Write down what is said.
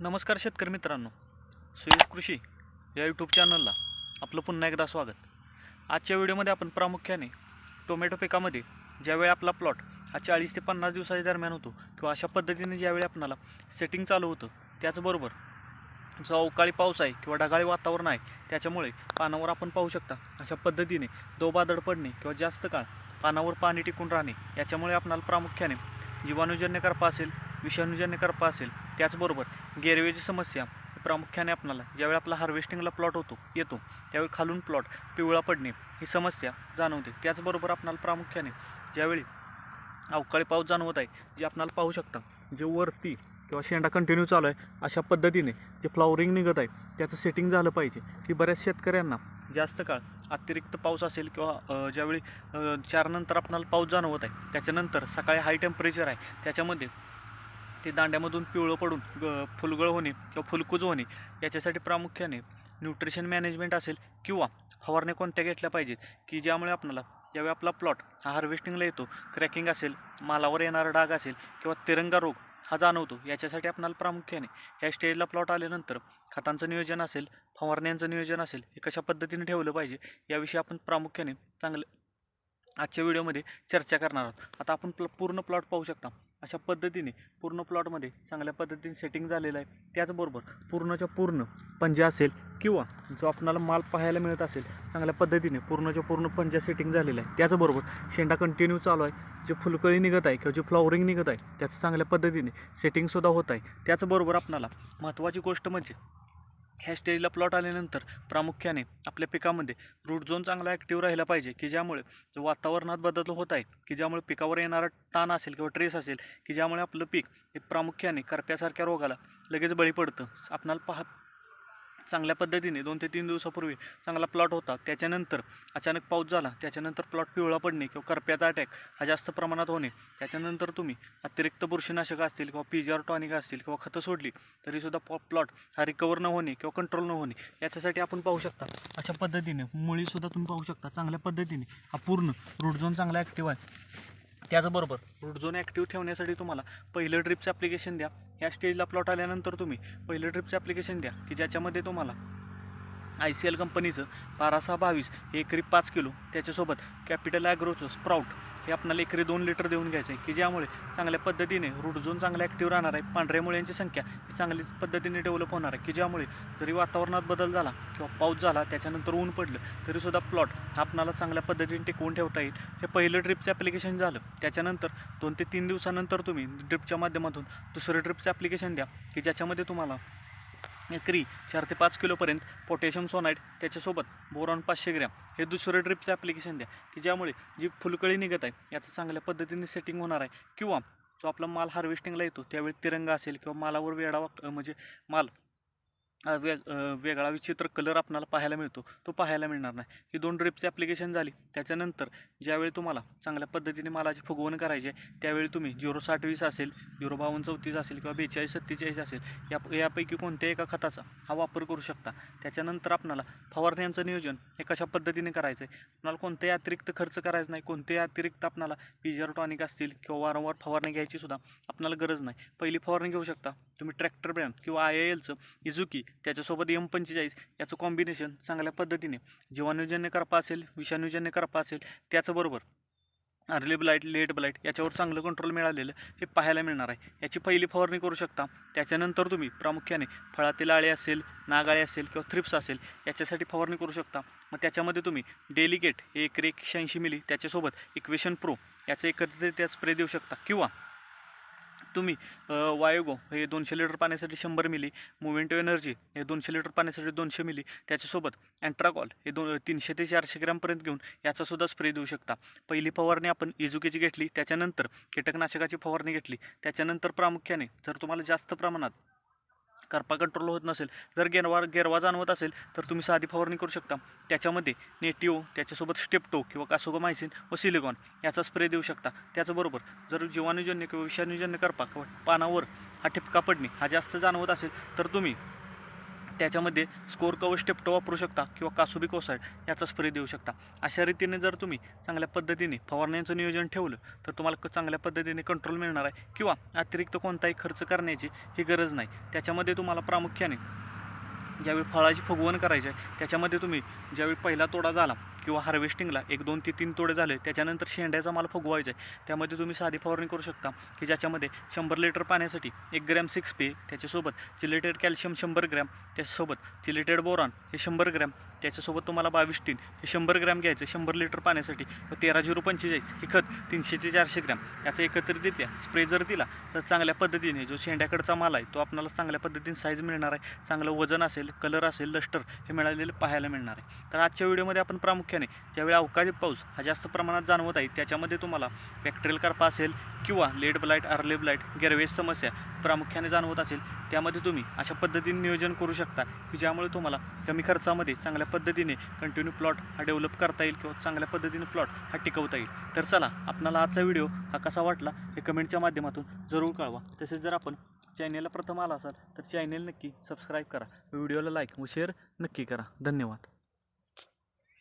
नमस्कार शेतकरी मित्रांनो. सुयश कृषी या यूट्यूब चॅनलला आपलं पुन्हा एकदा स्वागत. आजच्या व्हिडिओमध्ये आपण प्रामुख्याने टोमॅटो पिकामध्ये ज्यावेळी आपला प्लॉट हा चाळीस ते पन्नास दिवसाच्या दरम्यान होतो किंवा अशा पद्धतीने ज्यावेळी आपणाला सेटिंग चालू होतं त्याचबरोबर जो अवकाळी पाऊस आहे किंवा ढगाळी वातावरण आहे त्याच्यामुळे पानावर आपण पाहू शकता अशा पद्धतीने दोबादड पडणे किंवा जास्त काळ पानावर पाणी टिकून राहणे याच्यामुळे आपणाला प्रामुख्याने जीवाणूजन्य करपा असेल विषाणूजन्य करपा असेल त्याचबरोबर गेरवेची समस्या प्रामुख्याने आपणाला ज्यावेळी आपला हार्वेस्टिंगला प्लॉट होतो येतो त्यावेळी खालून प्लॉट पिवळा पडणे ही समस्या जाणवते. त्याचबरोबर आपणाला प्रामुख्याने ज्यावेळी अवकाळी पाऊस जाणवत आहे जे आपणाला पाहू शकता जे वरती किंवा शेंडा कंटिन्यू चालू आहे अशा पद्धतीने जे फ्लॉवरिंग निघत आहे त्याचं सेटिंग झालं पाहिजे की बऱ्याच शेतकऱ्यांना जास्त काळ अतिरिक्त पाऊस असेल किंवा ज्यावेळी चारनंतर आपणाला पाऊस जाणवत आहे त्याच्यानंतर सकाळी हाय टेम्परेचर आहे त्याच्यामध्ये ते दांड्यामधून पिवळं पडून ग फुलगळ होणे किंवा फुलकूज होणे याच्यासाठी प्रामुख्याने न्यूट्रिशन मॅनेजमेंट असेल किंवा फवारण्या कोणत्या घेतल्या पाहिजेत की ज्यामुळे आपल्याला यावेळी आपला प्लॉट हा हार्वेस्टिंगला येतो क्रॅकिंग असेल मालावर येणारा डाग असेल किंवा तिरंगा रोग हा जाणवतो याच्यासाठी आपल्याला प्रामुख्याने ह्या स्टेजला प्लॉट आल्यानंतर खतांचं नियोजन असेल फवारण्यांचं नियोजन असेल हे कशा पद्धतीने ठेवलं पाहिजे याविषयी आपण प्रामुख्याने चांगलं आजच्या व्हिडिओमध्ये चर्चा करणार आहोत. आता आपण प्ल पूर्ण प्लॉट पाहू शकता. अशा पद्धतीने पूर्ण प्लॉटमध्ये चांगल्या पद्धतीने सेटिंग झालेलं आहे. त्याचबरोबर पूर्णच्या पूर्ण पंजा असेल किंवा जो आपणाला माल पाहायला मिळत असेल चांगल्या पद्धतीने पूर्णच्या पूर्ण पंजा सेटिंग झालेलं आहे. त्याचबरोबर शेंडा कंटिन्यू चालू आहे. जे फुलकळी निघत आहे किंवा जे फ्लॉवरिंग निघत आहे त्याचं चांगल्या पद्धतीने सेटिंगसुद्धा होत आहे. त्याचबरोबर आपणाला महत्त्वाची गोष्ट म्हणजे ह्या स्टेजला प्लॉट आल्यानंतर प्रामुख्याने आपल्या पिकामध्ये रूट झोन चांगला ॲक्टिव्ह राहिला पाहिजे की ज्यामुळे जो वातावरणात बदल होत आहे की ज्यामुळे पिकावर येणारा ताण असेल किंवा ट्रेस असेल की ज्यामुळे आपलं पीक हे प्रामुख्याने करप्यासारख्या रोगाला लगेच बळी पडतं. आपणाला पहा चांगल्या पद्धतीने दोन ते तीन दिवसापूर्वी चांगला प्लॉट होता. त्याच्यानंतर अचानक पाऊस झाला. त्याच्यानंतर प्लॉट पिवळा पडणे किंवा करप्याचा अटॅक हा जास्त प्रमाणात होणे. त्याच्यानंतर तुम्ही अतिरिक्त बुरशीनाशक असतील किंवा पीजीआर टॉनिक असतील किंवा खतं सोडली तरीसुद्धा पॉ प्लॉट हा रिकवर न होणे किंवा कंट्रोल न होणे याच्यासाठी आपण पाहू शकता. अशा पद्धतीने मुळीसुद्धा तुम्ही पाहू शकता. चांगल्या पद्धतीने. हा पूर्ण रूट झोन चांगला ॲक्टिव्ह आहे. त्याचबरोबर रूट झोन ॲक्टिव्ह ठेवण्यासाठी तुम्हाला पहिलं ड्रिपचं ॲप्लिकेशन द्या. ह्या स्टेजला प्लॉट आल्यानंतर तुम्ही पहिलं ड्रिपचं ॲप्लिकेशन द्या की ज्याच्यामध्ये तुम्हाला आय सी एल कंपनीचं बारा सहा बावीस हे एकरी पाच किलो. त्याच्यासोबत कॅपिटल ॲग्रोचं स्प्राऊट हे आपल्याला एकरी दोन लिटर देऊन घ्यायचं आहे की ज्यामुळे चांगल्या पद्धतीने रूट झोन चांगला ॲक्टिव्ह राहणार आहे पांढऱ्या मुळ्यांची संख्या ही चांगलीच पद्धतीने डेव्हलप होणार आहे की ज्यामुळे जरी वातावरणात बदल झाला किंवा पाऊस झाला त्याच्यानंतर ऊन पडलं तरीसुद्धा प्लॉट आपणाला चांगल्या पद्धतीने टिकवून ठेवता येईल. हे पहिलं ड्रिपचं ॲप्लिकेशन झालं. त्याच्यानंतर दोन ते तीन दिवसानंतर तुम्ही ड्रिपच्या माध्यमातून दुसरं ड्रिपचं ॲप्लिकेशन द्या की ज्याच्यामध्ये तुम्हाला एकरी चार ते पाच किलोपर्यंत पोटॅशियम सोनाईट त्याच्यासोबत बोरॉन पाचशे ग्रॅम हे दुसरं ड्रिपचं ॲप्लिकेशन द्या की ज्यामुळे जी फुलकळी निघत आहे याचं चांगल्या पद्धतीने सेटिंग होणार आहे. किंवा जो आपला माल हार्वेस्टिंगला येतो त्यावेळी तिरंगा असेल किंवा मालावर वेडा म्हणजे माल वेग वेगळा विचित्र कलर आपणाला पाहायला मिळतो. तो पाहायला मिळणार नाही. ही दोन ड्रिपची ॲप्लिकेशन झाली. त्याच्यानंतर ज्यावेळी तुम्हाला चांगल्या पद्धतीने मालाची फुगवण करायची आहे त्यावेळी तुम्ही झिरो साठ वीस असेल झिरो बावन्न चौतीस असेल किंवा बेचाळीस सत्तेचाळीस असेल या यापैकी कोणत्याही एका खताचा हा वापर करू शकता. त्याच्यानंतर आपणाला फवारण्यांचं नियोजन हे कशा पद्धतीने करायचं आहे आपणाला कोणतेही अतिरिक्त खर्च करायचा नाही कोणतेही अतिरिक्त आपणाला पिजर टॉनिक असतील किंवा वारंवार फवारणी घ्यायची सुद्धा आपणाला गरज नाही. पहिली फवारणी घेऊ शकता. तुम्ही ट्रॅक्टर ब्रँड किंवा आय एलचं इझुकी त्याच्यासोबत एम पंचेचाळीस याचं कॉम्बिनेशन चांगल्या पद्धतीने जीवाणूजन्य करपा असेल विषाणूजन्य करपा असेल त्याचबरोबर अर्ली ब्लाईट लेट ब्लाईट याच्यावर चांगलं कंट्रोल मिळालेलं हे पाहायला मिळणार आहे. याची पहिली फवारणी करू शकता. त्याच्यानंतर तुम्ही प्रामुख्याने फळातील आळे असेल नागाळे असेल किंवा थ्रिप्स असेल याच्यासाठी फवारणी करू शकता. मग त्याच्यामध्ये तुम्ही डेलिगेट हे एकरी एकशे ऐंशी मिली त्याच्यासोबत इक्वेशन प्रो याचं एकत्रित स्प्रे देऊ शकता किंवा तुम्ही वायोगो हे दोनशे लिटर पाण्यासाठी शंभर मिली मुव्हेंटो एनर्जी हे दोनशे लिटर पाण्यासाठी दोनशे मिली त्याच्यासोबत अँट्राकॉल हे दोन तीनशे ते चारशे ग्रॅमपर्यंत घेऊन याचासुद्धा स्प्रे देऊ शकता. पहिली फवारणी आपण इजुकीची घेतली त्याच्यानंतर कीटकनाशकाची फवारणी घेतली त्याच्यानंतर प्रामुख्याने जर तुम्हाला जास्त प्रमाणात करपा कंट्रोल होत नसेल जर गेरवा गेरवा जाणवत असेल तर तुम्ही साधी फवारणी करू शकता. त्याच्यामध्ये नेटिओ त्याच्यासोबत स्टेप्टो किंवा कासोगोमायसिन व सिलिकॉन याचा स्प्रे देऊ शकता. त्याचबरोबर जर जीवाणूजन्य किंवा विषाणूजन्य करपा किंवा पानावर हा ठिपका पडणे हा जास्त जाणवत असेल तर तुम्ही त्याच्यामध्ये स्कोर कवच टेप्टो वापरू शकता किंवा कासुबी कोसाईड याचा स्प्रे देऊ शकता. अशा रीतीने जर तुम्ही चांगल्या पद्धतीने फवारण्यांचं नियोजन ठेवलं तर तुम्हाला क- चांगल्या पद्धतीने कंट्रोल मिळणार आहे किंवा अतिरिक्त कोणताही खर्च करण्याची ही गरज नाही. त्याच्यामध्ये तुम्हाला प्रामुख्याने ज्यावेळी फळाची फुगवण करायची आहे त्याच्यामध्ये तुम्ही ज्यावेळी पहिला तोडा झाला किंवा हार्वेस्टिंगला एक दोन ते तीन तोडे झाले त्याच्यानंतर शेंड्याचा माल फुगवायचा आहे. त्यामध्ये तुम्ही साधी फवारणी करू शकता की ज्याच्यामध्ये शंभर लिटर पाण्यासाठी एक ग्रॅम सिक्स पे त्याच्यासोबत चिलेटेड कॅल्शियम शंभर ग्रॅम त्याच्यासोबत चिलेटेड बोरॉन हे शंभर ग्रॅम त्याच्यासोबत तुम्हाला बावीस टीन हे शंभर ग्रॅम घ्यायचं शंभर लिटर पाण्यासाठी. व तेरा झिरो पंचेचाळीस हे खत तीनशे ते चारशे ग्रॅम. याचा एकत्रित देत्या स्प्रे जर दिला तर चांगल्या पद्धतीने जो शेंड्याकडचा माल आहे तो आपल्याला चांगल्या पद्धतीने साईज मिळणार आहे. चांगलं वजन असेल कलर असेल लष्टर हे मिळालेलं पाहायला मिळणार आहे. तर आजच्या व्हिडिओमध्ये आपण प्रामुख्याने ज्यावेळी अवकाळी पाऊस हा जास्त प्रमाणात जाणवत आहे त्याच्यामध्ये तुम्हाला बॅक्टेरियल कार्पा असेल किंवा लेड ब्लाईट अर्ले ब्लाईट गॅरवेज समस्या प्रामुख्याने जाणवत असेल त्यामध्ये तुम्ही अशा पद्धतीने नियोजन करू शकता की ज्यामुळे तुम्हाला कमी खर्चामध्ये चांगल्या पद्धतीने कंटिन्यू प्लॉट हा डेव्हलप करता येईल किंवा चांगल्या पद्धतीने प्लॉट हा टिकवता येईल. तर चला आपणाला आजचा व्हिडिओ हा कसा वाटला हे कमेंटच्या माध्यमातून जरूर कळवा. तसेच जर आपण चॅनेलला प्रथम आला असाल तर चॅनेल नक्की सबस्क्राईब करा. व्हिडिओला लाईक व शेअर नक्की करा. धन्यवाद.